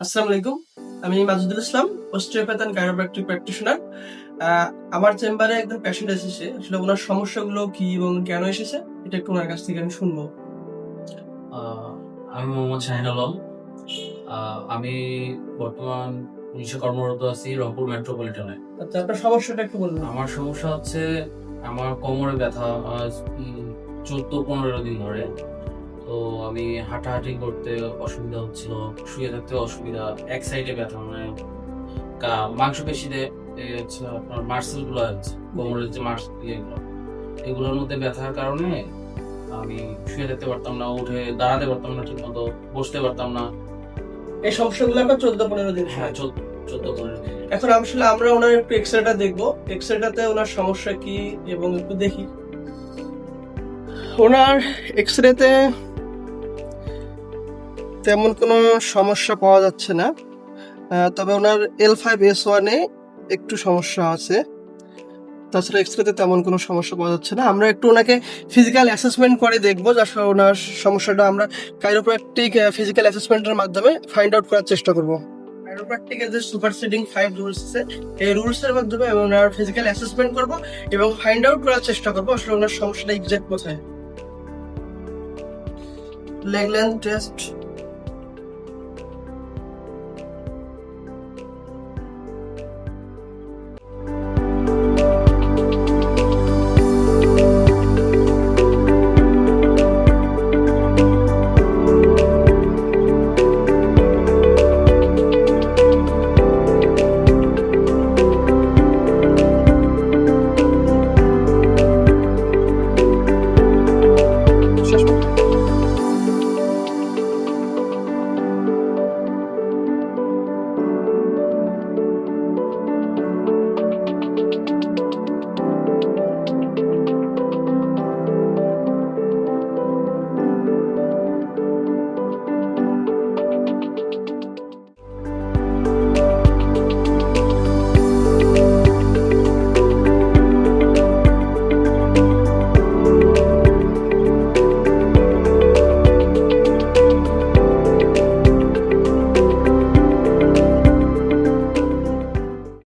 আসসালামু আলাইকুম। আমি মাজুদুল ইসলাম কাইরোপ্র্যাকটিক প্র্যাকটিশনার আমার চেম্বারে একজন পেশেন্ট এসেছে। আসলে ওনার সমস্যাগুলো কি এবং কেন এসেছে এটা একটু ওনার কাছ থেকে আমি শুনব। আমি মোহাম্মদ শাহিন আলম। আমি বর্তমান পুলিশে কর্মরত আছি রংপুর মেট্রোপলিটনে আচ্ছা আপনার সমস্যাটা একটু বলুন। আমার সমস্যা হচ্ছে আমার কোমরে ব্যথা চোদ্দ পনেরো দিন ধরে। তো আমি হাঁটাহাঁটি করতে অসুবিধা হচ্ছিল শুয়ে থাকতে অসুবিধা এক সাইডে ব্যথা মানে মাংসপেশিতে এই হচ্ছে আপনার মার্সেলগুলো আছে কোমরের যে মার্স ইয়েগুলো এগুলোর মধ্যে ব্যথার কারণে আমি শুয়ে থাকতে পারতাম না উঠে দাঁড়াতে পারতাম না ঠিক মতো বসতে পারতাম না। এই সমস্যাগুলো আপনার চোদ্দ পনেরো দিন হ্যাঁ চোদ্দ চোদ্দ পনেরো দিন। এখন আসলে আমরা ওনার একটু এক্সরেটা দেখব। এক্সরেটাতে ওনার সমস্যা কি এবং একটু দেখি। ওনার এক্সরেতে তেমন কোনো সমস্যা পাওয়া যাচ্ছে না। তবে ওনার এল ফাইভ এস ওয়ানে একটু সমস্যা আছে। তাছাড়া এক্সরেতে তেমন কোনো সমস্যা পাওয়া যাচ্ছে না। আমরা একটু ওনাকে ফিজিক্যাল অ্যাসেসমেন্ট করে দেখব, যার ওনার সমস্যাটা আমরা কাইরোপ্র্যাকটিক ফিজিক্যাল অ্যাসেসমেন্টের মাধ্যমে ফাইন্ড আউট করার চেষ্টা করব। কাইরোপ্র্যাকটিকের যে সুপারসিডিং ফাইভ রুলস আছে, এই রুলস এর মাধ্যমে ওনার ফিজিক্যাল অ্যাসেসমেন্ট করব এবং ফাইন্ড আউট করার চেষ্টা করব, আসলে ওনার সমস্যাটা এক্সাক্ট কোথায়। Leg length test